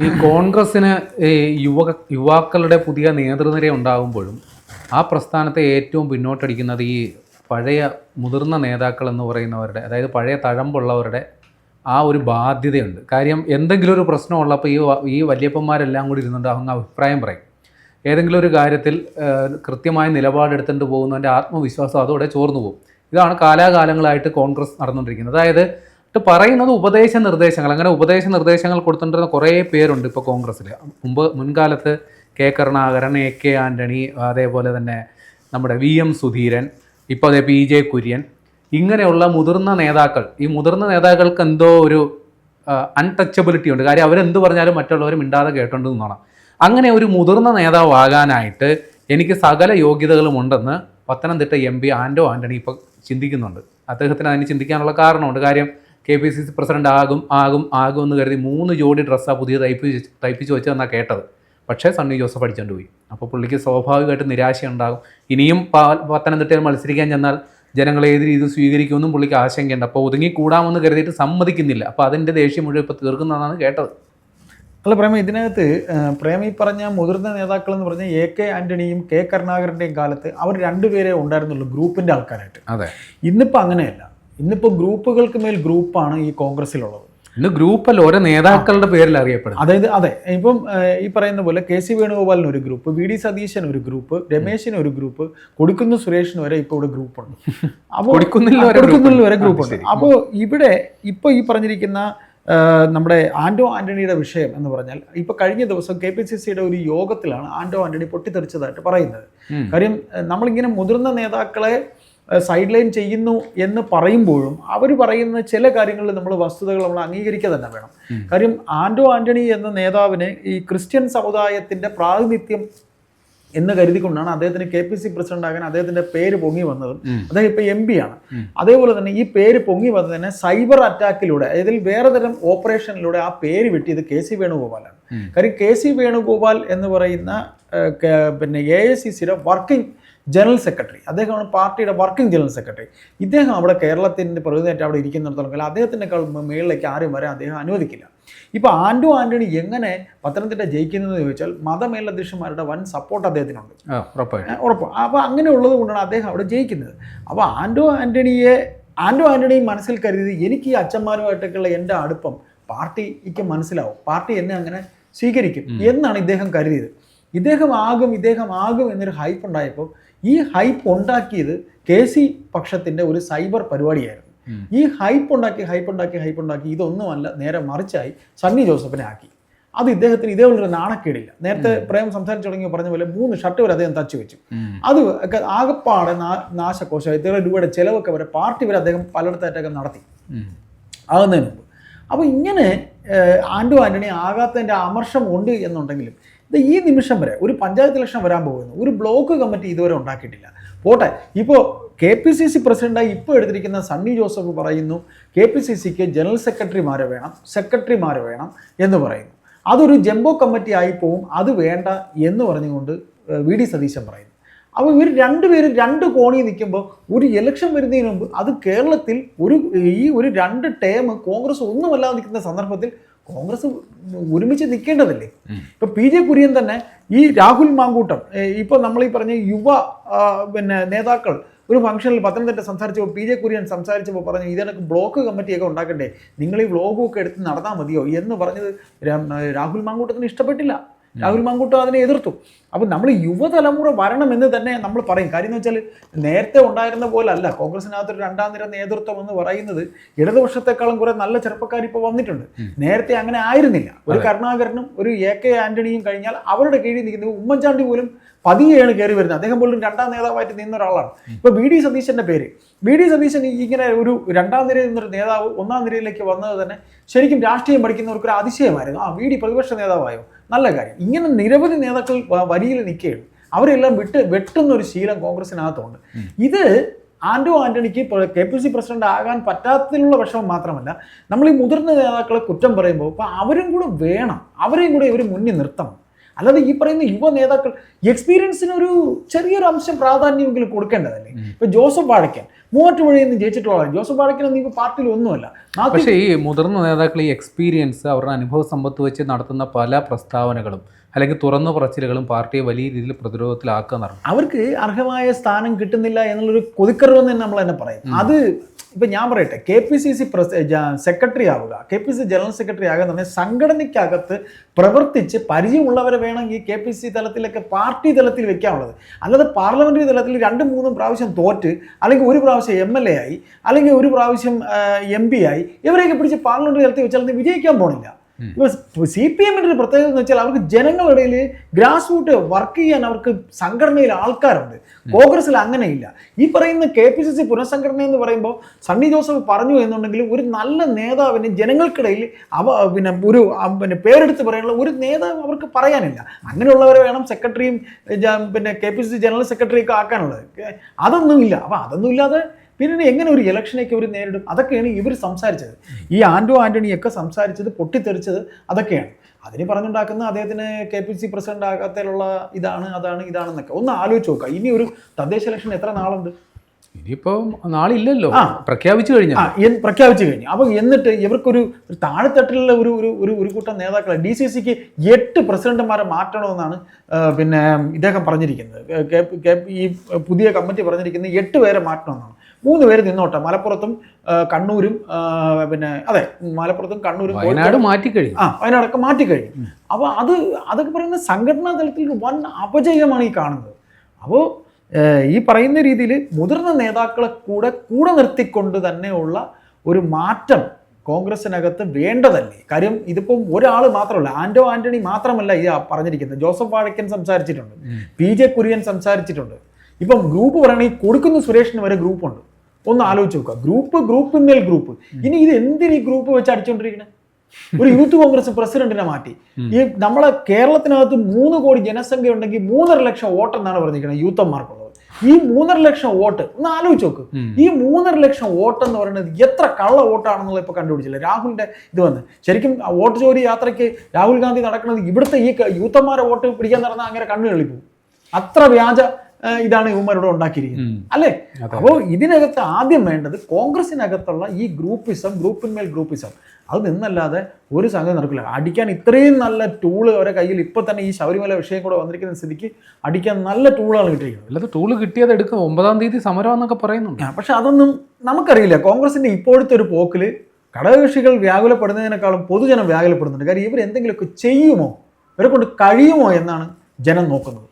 ഈ കോൺഗ്രസ്സിന് യുവ യുവാക്കളുടെ പുതിയ നേതൃനിര ഉണ്ടാകുമ്പോഴും ആ പ്രസ്ഥാനത്തെ ഏറ്റവും പിന്നോട്ടടിക്കുന്നത് ഈ പഴയ മുതിർന്ന നേതാക്കൾ എന്ന് പറയുന്നവരുടെ അതായത് പഴയ തഴമ്പുള്ളവരുടെ ആ ഒരു ബാധ്യതയുണ്ട്. കാര്യം എന്തെങ്കിലും ഒരു പ്രശ്നമുള്ളപ്പോൾ ഈ ഈ വല്യപ്പന്മാരെല്ലാം കൂടി ഇരുന്നുണ്ട് അങ്ങ് അഭിപ്രായം പറയും. ഏതെങ്കിലും ഒരു കാര്യത്തിൽ കൃത്യമായ നിലപാടെടുത്തുകൊണ്ട് പോകുന്നതിന്റെ ആത്മവിശ്വാസം അതോടെ ചോർന്നു പോകും ഇതാണ് കാലാകാലങ്ങളായിട്ട് കോൺഗ്രസ് നടന്നുകൊണ്ടിരിക്കുന്നത്. അതായത് ഇത് പറയുന്നത് ഉപദേശ നിർദ്ദേശങ്ങൾ അങ്ങനെ ഉപദേശ നിർദ്ദേശങ്ങൾ കൊടുത്തിട്ടുണ്ടെന്ന് കുറേ പേരുണ്ട് ഇപ്പോൾ കോൺഗ്രസ്സിൽ മുമ്പ് മുൻകാലത്ത് K Karunakaran A K Antony അതേപോലെ തന്നെ നമ്മുടെ വി എം സുധീരൻ ഇപ്പോൾ അതേ പി ജെ കുര്യൻ ഇങ്ങനെയുള്ള മുതിർന്ന നേതാക്കൾ. ഈ മുതിർന്ന നേതാക്കൾക്ക് എന്തോ ഒരു അൺടച്ചബിലിറ്റി ഉണ്ട്. കാര്യം അവരെന്ത് പറഞ്ഞാലും മറ്റുള്ളവർ മിണ്ടാതെ കേട്ടോണ്ട് നിന്നോണം. അങ്ങനെ ഒരു മുതിർന്ന നേതാവാകാനായിട്ട് എനിക്ക് സകല യോഗ്യതകളും ഉണ്ടെന്ന് പത്തനംതിട്ട എം പി ആൻഡോ ആന്റണി ഇപ്പോൾ ചിന്തിക്കുന്നുണ്ട്. അദ്ദേഹത്തിന് അതിന് ചിന്തിക്കാനുള്ള കാരണമുണ്ട്. കാര്യം K P C C president ആകും ആകും ആകും എന്ന് കരുതി മൂന്ന് ജോഡി ഡ്രസ്സാണ് പുതിയ തയ്പ്പിച്ച് തയ്പ്പിച്ച് വെച്ചതെന്നാണ് കേട്ടത്. പക്ഷേ സണ്ണി ജോസഫ് അടിച്ചുകൊണ്ട് പോയി. അപ്പോൾ പുള്ളിക്ക് സ്വാഭാവികമായിട്ട് നിരാശ ഉണ്ടാകും ഇനിയും പത്തനംതിട്ടയിൽ മത്സരിക്കാൻ ചെന്നാൽ ജനങ്ങൾ ഏത് രീതി സ്വീകരിക്കുമെന്നും പുള്ളിക്ക് ആശങ്കയുണ്ട്. അപ്പോൾ ഒതുങ്ങി കൂടാമെന്ന് കരുതിയിട്ട് സമ്മതിക്കുന്നില്ല. അപ്പോൾ അതിന്റെ ദേഷ്യം മുഴുവൻ ഇപ്പോൾ തീർക്കുന്നതാണ് കേട്ടത്. അല്ല പ്രേമ ഇതിനകത്ത് പ്രേമ ഈ പറഞ്ഞ മുതിർന്ന നേതാക്കൾ എന്ന് പറഞ്ഞ എ കെ ആന്റണിയും കെ കരുണാകരന്റെയും കാലത്ത് അവർ രണ്ടുപേരെ ഉണ്ടായിരുന്നുള്ളൂ ഗ്രൂപ്പിന്റെ ആൾക്കാരായിട്ട്. അതെ. ഇന്നിപ്പോൾ അങ്ങനെയല്ല. ഇന്നിപ്പോൾ ഗ്രൂപ്പുകൾക്ക് മേൽ ഗ്രൂപ്പാണ് ഈ കോൺഗ്രസിലുള്ളത് ഇന്ന് ഗ്രൂപ്പല്ല ഓരോ നേതാക്കളുടെ പേരിൽ അറിയപ്പെടുന്നത്. അതായത് അതെ ഇപ്പം ഈ പറയുന്ന പോലെ കെ സി വേണുഗോപാലിന് ഒരു ഗ്രൂപ്പ് വി ഡി സതീശൻ ഒരു ഗ്രൂപ്പ് രമേശിന് ഒരു ഗ്രൂപ്പ് കൊടുക്കുന്ന സുരേഷിന് വരെ ഇപ്പോൾ ഇവിടെ ഗ്രൂപ്പുണ്ട്. അപ്പോൾ കൊടുക്കുന്നില്ല വരെ ഗ്രൂപ്പുണ്ട്. ഗ്രൂപ്പ് ഉണ്ട്. ഉണ്ട് അപ്പോൾ ഇവിടെ ഇപ്പോൾ ഈ പറഞ്ഞിരിക്കുന്ന നമ്മുടെ ആന്റോ ആന്റണിയുടെ വിഷയം എന്ന് പറഞ്ഞാൽ ഇപ്പൊ കഴിഞ്ഞ ദിവസം കെ പി സി സിയുടെ ഒരു യോഗത്തിലാണ് ആന്റോ ആന്റണി പൊട്ടിത്തെറിച്ചതായിട്ട് പറയുന്നത്. കാര്യം നമ്മളിങ്ങനെ മുതിർന്ന നേതാക്കളെ സൈഡ് ലൈൻ ചെയ്യുന്നു എന്ന് പറയുമ്പോഴും അവർ പറയുന്ന ചില കാര്യങ്ങളിൽ നമ്മൾ വസ്തുതകൾ നമ്മൾ അംഗീകരിക്കുക തന്നെ വേണം. കാര്യം ആന്റോ ആന്റണി എന്ന നേതാവിന് ഈ ക്രിസ്ത്യൻ സമുദായത്തിന്റെ പ്രാതിനിധ്യം എന്ന് കരുതിക്കൊണ്ടാണ് അദ്ദേഹത്തിന് കെ പി സി പ്രസിഡന്റ് ആകാൻ അദ്ദേഹത്തിന്റെ പേര് പൊങ്ങി വന്നതും. അദ്ദേഹം ഇപ്പൊ എം പി ആണ്. അതേപോലെ തന്നെ ഈ പേര് പൊങ്ങി വന്നതിന് സൈബർ അറ്റാക്കിലൂടെ അതായത് വേറെ തരം ഓപ്പറേഷനിലൂടെ ആ പേര് വെട്ടിയത് കെ സി വേണുഗോപാലാണ്. കാര്യം കെ സി വേണുഗോപാൽ എന്ന് പറയുന്ന പിന്നെ എ ഐ സി സിയുടെ വർക്കിംഗ് ജനറൽ സെക്രട്ടറി അദ്ദേഹമാണ് പാർട്ടിയുടെ വർക്കിംഗ് ജനറൽ സെക്രട്ടറി. ഇദ്ദേഹം അവിടെ കേരളത്തിന്റെ പ്രതിനിധിയായിട്ട് അവിടെ ഇരിക്കുന്നിടത്തോളം അദ്ദേഹത്തിനേക്കാൾ മേളിലേക്ക് ആരും വരാൻ അദ്ദേഹം അനുവദിക്കില്ല. ഇപ്പോൾ ആൻഡോ ആന്റണി എങ്ങനെ പത്തനംതിട്ട ജയിക്കുന്നതെന്ന് ചോദിച്ചാൽ മതമേലധ്യക്ഷന്മാരുടെ വൻ സപ്പോർട്ട് അദ്ദേഹത്തിനുണ്ട്. ഉറപ്പ്. അപ്പോൾ അങ്ങനെ ഉള്ളത് കൊണ്ടാണ് അദ്ദേഹം അവിടെ ജയിക്കുന്നത്. അപ്പോൾ ആൻഡോ ആന്റണിയെ ആൻഡോ ആന്റണിയും മനസ്സിൽ കരുതി എനിക്ക് ഈ അച്ഛന്മാരുമായിട്ടൊക്കെയുള്ള എന്റെ അടുപ്പം പാർട്ടിക്ക് മനസ്സിലാവും. പാർട്ടി എന്നെ അങ്ങനെ സ്വീകരിക്കും എന്നാണ് ഇദ്ദേഹം കരുതിയത്. ഇദ്ദേഹം ആകും ഇദ്ദേഹം ആകും എന്നൊരു ഹൈപ്പ് ഉണ്ടായപ്പോൾ ഈ ഹൈപ്പ് ഉണ്ടാക്കിയത് കെ സി പക്ഷത്തിന്റെ ഒരു സൈബർ പരിപാടിയായിരുന്നു. ഈ ഹൈപ്പ് ഉണ്ടാക്കി ഹൈപ്പ് ഉണ്ടാക്കി ഹൈപ്പ് ഉണ്ടാക്കി ഇതൊന്നുമല്ല നേരെ മറിച്ചായി സണ്ണി ജോസഫിനെ ആക്കി. അത് ഇദ്ദേഹത്തിന് ഇതേപോലൊരു നാണക്കേടില്ല. നേരത്തെ പ്രേം സംസാരിച്ചു തുടങ്ങി പറഞ്ഞ പോലെ മൂന്ന് ഷർട്ട് വരെ അദ്ദേഹം തച്ചു വെച്ചു. അത് ആകപ്പാടെ നാശകോശം ഇത്ര രൂപയുടെ ചിലവൊക്കെ വരെ പാർട്ടി വരെ അദ്ദേഹം പലയിടത്തായിട്ടൊക്കെ നടത്തി. ആകുന്നതിന് മുമ്പ്. അപ്പോൾ ഇങ്ങനെ ആൻഡു ആന്റണി ആകാത്തതിന്റെ അമർഷം ഉണ്ട് എന്നുണ്ടെങ്കിലും ഈ നിമിഷം വരെ ഒരു പഞ്ചായത്ത് ഇലക്ഷൻ വരാൻ പോകുന്നു. ഒരു ബ്ലോക്ക് കമ്മിറ്റി ഇതുവരെ ഉണ്ടാക്കിയിട്ടില്ല. പോട്ടെ ഇപ്പോൾ കെ പി സി സി പ്രസിഡന്റായി ഇപ്പോൾ എടുത്തിരിക്കുന്ന സണ്ണി ജോസഫ് പറയുന്നു കെ പി സി സിക്ക് ജനറൽ സെക്രട്ടറിമാരെ വേണം സെക്രട്ടറിമാരെ വേണം എന്ന് പറയുന്നു. അതൊരു ജംബോ കമ്മിറ്റി ആയി പോവും അത് വേണ്ട എന്ന് പറഞ്ഞുകൊണ്ട് വി ഡി സതീശൻ പറയുന്നു. അപ്പോൾ ഇവർ രണ്ടുപേരും രണ്ട് കോണി നിൽക്കുമ്പോൾ ഒരു ഇലക്ഷൻ വരുന്നതിന് മുമ്പ് അത് കേരളത്തിൽ ഒരു ഈ ഒരു രണ്ട് ടേം കോൺഗ്രസ് ഒന്നുമല്ലാതെ നിൽക്കുന്ന സന്ദർഭത്തിൽ കോൺഗ്രസ് ഒരുമിച്ച് നിൽക്കേണ്ടതല്ലേ. ഇപ്പൊ പി ജെ കുര്യൻ തന്നെ ഈ രാഹുൽ മാങ്കൂട്ടം ഇപ്പൊ നമ്മൾ ഈ പറഞ്ഞ യുവ പിന്നെ നേതാക്കൾ ഒരു ഫംഗ്ഷനിൽ പത്തനംതിട്ട സംസാരിച്ചപ്പോൾ പി ജെ കുര്യൻ സംസാരിച്ചപ്പോൾ പറഞ്ഞു ഇതിനൊക്കെ ബ്ലോക്ക് കമ്മിറ്റിയൊക്കെ ഉണ്ടാക്കണ്ടേ? നിങ്ങൾ ഈ വ്ലോഗും ഒക്കെ എടുത്ത് നടന്നാൽ മതിയോ? എന്ന് പറഞ്ഞത് രാഹുൽ മാങ്കൂട്ടത്തിന് ഇഷ്ടപ്പെട്ടില്ല. രാഹുൽ മാങ്കൂട്ടം അതിനെ എതിർത്തു. അപ്പോൾ നമ്മൾ യുവതലമുറ എന്ന് തന്നെ നമ്മൾ പറയും. കാര്യം എന്ന് വെച്ചാൽ നേരത്തെ ഉണ്ടായിരുന്ന പോലെ അല്ല. കോൺഗ്രസിനകത്തൊരു രണ്ടാം നിര നേതൃത്വം എന്ന് പറയുന്നത് ഇടതുപക്ഷത്തെക്കാളും കുറെ നല്ല ചെറുപ്പക്കാർ ഇപ്പോൾ വന്നിട്ടുണ്ട്. നേരത്തെ അങ്ങനെ ആയിരുന്നില്ല. ഒരു കരുണാകരനും ഒരു എ കെ ആന്റണിയും കഴിഞ്ഞാൽ അവരുടെ കീഴിൽ നിൽക്കുന്ന ഉമ്മൻചാണ്ടി പോലും പതിയെയാണ് കയറി വരുന്നത്. അദ്ദേഹം പോലും രണ്ടാം നേതാവായിട്ട് നിന്ന ഒരാളാണ്. ഇപ്പൊ വി ഡി സതീശന്റെ പേര്. വി ഡി സതീശൻ ഇങ്ങനെ ഒരു രണ്ടാം നിരയിൽ നിന്നൊരു നേതാവ് ഒന്നാം നിരയിലേക്ക് വന്നത് തന്നെ ശരിക്കും രാഷ്ട്രീയം പഠിക്കുന്നവർക്ക് ഒരു അതിശയമായിരുന്നു. ആ വി ഡി പ്രതിപക്ഷ നേതാവായോ? നല്ല കാര്യം. ഇങ്ങനെ നിരവധി നേതാക്കൾ വരിയിൽ നിൽക്കുകയാണ്. അവരെല്ലാം വിട്ട് വെട്ടുന്ന ഒരു ശീലം കോൺഗ്രസിനകത്തുണ്ട് ഇത് ആന്റോ ആന്റണിക്ക് കെ പി സി പ്രസിഡന്റ് ആകാൻ പറ്റാത്തതിലുള്ള വിഷമം മാത്രമല്ല നമ്മൾ ഈ മുതിർന്ന നേതാക്കളെ കുറ്റം പറയുമ്പോൾ അപ്പോൾ അവരും കൂടെ വേണം അവരെയും കൂടെ ഇവർ മുന്നിൽ നിർത്തണം. അല്ലാതെ ഈ പറയുന്ന യുവ നേതാക്കൾ എക്സ്പീരിയൻസിന് ഒരു ചെറിയൊരു അംശം പ്രാധാന്യമെങ്കിലും കൊടുക്കേണ്ടതല്ലേ? ഇപ്പൊ ജോസഫ് വാഴക്കൻ മൂവാറ്റുപുഴയിൽ നിന്ന് ജയിച്ചിട്ടുള്ള ജോസഫ് വാഴക്കൻ ഒന്നും ഇപ്പൊ പാർട്ടിയിൽ ഒന്നുമല്ല. പക്ഷേ ഈ മുതിർന്ന നേതാക്കൾ ഈ എക്സ്പീരിയൻസ് അവരുടെ അനുഭവ സമ്പത്ത് വെച്ച് നടത്തുന്ന പല പ്രസ്താവനകളും അല്ലെങ്കിൽ തുറന്നു പറച്ചിലുകളും പാർട്ടിയെ വലിയ രീതിയിൽ പ്രതിരോധത്തിലാക്കുക അവർക്ക് അർഹമായ സ്ഥാനം കിട്ടുന്നില്ല എന്നുള്ളൊരു കൊതിക്കറിവെന്ന് തന്നെ നമ്മൾ തന്നെ പറയും. അത് ഇപ്പൊ ഞാൻ പറയട്ടെ K P C C secretary ആവുക. K P C general secretary ആകുക എന്ന് പറഞ്ഞാൽ സംഘടനയ്ക്കകത്ത് പ്രവർത്തിച്ച് പരിചയമുള്ളവരെ വേണമെങ്കിൽ കെ പി സി തലത്തിലൊക്കെ പാർട്ടി തലത്തിൽ വെക്കാനുള്ളത്. അല്ലാതെ പാർലമെന്ററി തലത്തിൽ രണ്ട് മൂന്നും പ്രാവശ്യം തോറ്റ് അല്ലെങ്കിൽ ഒരു പ്രാവശ്യം എം എൽ എ ആയി അല്ലെങ്കിൽ ഒരു പ്രാവശ്യം എം പി ആയി ഇവരെയൊക്കെ പിടിച്ച് പാർലമെന്ററി തലത്തിൽ വെച്ചാൽ വിജയിക്കാൻ പോണില്ല. സി പി എമ്മിന്റെ ഒരു പ്രത്യേകത എന്ന് വെച്ചാൽ അവർക്ക് ജനങ്ങളുടെ ഇടയിൽ ഗ്രാസ് റൂട്ട് വർക്ക് ചെയ്യാൻ അവർക്ക് സംഘടനയിൽ ആൾക്കാരുണ്ട്. കോൺഗ്രസിൽ അങ്ങനെയില്ല. ഈ പറയുന്ന കെ പി സി സി പുനഃസംഘടന എന്ന് പറയുമ്പോൾ സണ്ണി ജോസഫ് പറഞ്ഞു എന്നുണ്ടെങ്കിൽ ഒരു നല്ല നേതാവിന് ജനങ്ങൾക്കിടയിൽ അവ പിന്നെ ഒരു പിന്നെ പേരെടുത്ത് പറയാനുള്ള ഒരു നേതാവ് അവർക്ക് പറയാനില്ല. അങ്ങനെയുള്ളവരെ വേണം സെക്രട്ടറിയും പിന്നെ K P C C general സെക്രട്ടറിയൊക്കെ ആക്കാനുള്ളത്. അതൊന്നുമില്ല അപ്പം അതൊന്നും ഇല്ലാതെ പിന്നെ എങ്ങനെ ഒരു ഇലക്ഷനൊക്കെ അവർ നേരിടും? അതൊക്കെയാണ് ഇവർ സംസാരിച്ചത്. ഈ ആൻഡോ ആന്റണിയൊക്കെ സംസാരിച്ചത് പൊട്ടിത്തെറിച്ചത് അതൊക്കെയാണ്. അതിന് പറഞ്ഞുണ്ടാക്കുന്ന അദ്ദേഹത്തിന് കെ പി സി പ്രസിഡന്റ് ആകത്തിലുള്ള ഇതാണ് അതാണ് ഇതാണെന്നൊക്കെ. ഒന്ന് ആലോചിച്ച് നോക്കുക ഇനി ഒരു തദ്ദേശ ഇലക്ഷൻ എത്ര നാളുണ്ട്? ഇനിയിപ്പം നാളില്ലല്ലോ. പ്രഖ്യാപിച്ചു കഴിഞ്ഞു. പ്രഖ്യാപിച്ചു കഴിഞ്ഞു. അപ്പോൾ എന്നിട്ട് ഇവർക്കൊരു താഴെത്തട്ടിലുള്ള ഒരു ഒരു ഒരു ഒരു കൂട്ടം നേതാക്കളെ ഡി സി സിക്ക് എട്ട് പ്രസിഡന്റുമാരെ മാറ്റണമെന്നാണ് പിന്നെ ഇദ്ദേഹം പറഞ്ഞിരിക്കുന്നത്. ഈ പുതിയ കമ്മിറ്റി പറഞ്ഞിരിക്കുന്നത് എട്ട് പേരെ മാറ്റണമെന്നാണ്. മൂന്ന് പേര് നിന്നോട്ടെ. മലപ്പുറത്തും കണ്ണൂരും പിന്നെ അതെ മലപ്പുറത്തും കണ്ണൂരും വയനാട് മാറ്റി മാറ്റിക്കഴിഞ്ഞു ആ വയനാടൊക്കെ മാറ്റിക്കഴിഞ്ഞു അപ്പോൾ അത് അതൊക്കെ പറയുന്ന സംഘടനാ തലത്തിൽ വൻ അപജയമാണ് ഈ കാണുന്നത്. അപ്പോൾ ഈ പറയുന്ന രീതിയിൽ മുതിർന്ന നേതാക്കളെ കൂടെ കൂടെ നിർത്തിക്കൊണ്ട് തന്നെയുള്ള ഒരു മാറ്റം കോൺഗ്രസിനകത്ത് വേണ്ടതല്ലേ? കാര്യം ഇതിപ്പം ഒരാൾ മാത്രമല്ല ആന്റോ ആന്റണി മാത്രമല്ല ഈ പറഞ്ഞിരിക്കുന്നത്. ജോസഫ് വാഴക്കൻ സംസാരിച്ചിട്ടുണ്ട്. പി ജെ കുര്യൻ സംസാരിച്ചിട്ടുണ്ട്. ഇപ്പം ഗ്രൂപ്പ് പറയണെങ്കിൽ കൊടുക്കുന്ന സുരേഷിന് വരെ ഗ്രൂപ്പുണ്ട്. ഒന്ന് ആലോചിച്ച് നോക്കുക. ഗ്രൂപ്പ് ഗ്രൂപ്പ് ഗ്രൂപ്പിന്മേൽ ഗ്രൂപ്പ് ഇനി ഇത് എന്തിന് ഈ ഗ്രൂപ്പ് വെച്ച് അടിച്ചോണ്ടിരിക്കണേ? ഒരു യൂത്ത് കോൺഗ്രസ് പ്രസിഡന്റിനെ മാറ്റി. ഈ നമ്മളെ കേരളത്തിനകത്ത് മൂന്ന് കോടി ജനസംഖ്യ ഉണ്ടെങ്കിൽ മൂന്നര ലക്ഷം വോട്ട് എന്നാണ് പറഞ്ഞിരിക്കുന്നത് യൂത്തന്മാർക്കുള്ളത് ഈ മൂന്നര ലക്ഷം വോട്ട് ഒന്ന് ആലോചിച്ച് നോക്ക്. ഈ മൂന്നര ലക്ഷം വോട്ട് എന്ന് പറയുന്നത് എത്ര കള്ള വോട്ടാണെന്നുള്ളത് ഇപ്പൊ കണ്ടുപിടിച്ചില്ല. രാഹുലിന്റെ ഇത് വന്ന്. ശരിക്കും വോട്ട് ചോരി യാത്രയ്ക്ക് രാഹുൽ ഗാന്ധി നടക്കുന്നത് ഇവിടുത്തെ ഈ യൂത്തന്മാരെ വോട്ട് പിടിക്കാൻ നടന്നാൽ അങ്ങനെ കണ്ണു കളിപ്പോവും അത്ര വ്യാജ ഇതാണ് ഇവന്മാരോട് ഉണ്ടാക്കിയിരിക്കുന്നത്. അല്ലേ? അപ്പോൾ ഇതിനകത്ത് ആദ്യം വേണ്ടത് കോൺഗ്രസിനകത്തുള്ള ഈ ഗ്രൂപ്പിസം ഗ്രൂപ്പിന്മേൽ ഗ്രൂപ്പിസം. അത് നിന്നല്ലാതെ ഒരു സംഗതി നടക്കില്ല. അടിക്കാൻ ഇത്രയും നല്ല ടൂൾ അവരെ കയ്യിൽ ഇപ്പൊ തന്നെ ഈ ശബരിമല വിഷയം കൂടെ വന്നിരിക്കുന്ന സ്ഥിതിക്ക് അടിക്കാൻ നല്ല ടൂളാണ് കിട്ടിയിരിക്കുന്നത്. അല്ലാതെ ടൂൾ കിട്ടിയത് എടുക്കും. ഒമ്പതാം തീയതി സമരം എന്നൊക്കെ പറയുന്നുണ്ട്. പക്ഷെ അതൊന്നും നമുക്കറിയില്ല. കോൺഗ്രസിന്റെ ഇപ്പോഴത്തെ ഒരു പോക്കിൽ ഘടകകക്ഷികൾ വ്യാകുലപ്പെടുന്നതിനേക്കാളും പൊതുജനം വ്യാകുലപ്പെടുന്നുണ്ട്. കാര്യം ഇവർ എന്തെങ്കിലുമൊക്കെ ചെയ്യുമോ? ഇവരെ കൊണ്ട് കഴിയുമോ എന്നാണ് ജനം നോക്കുന്നത്.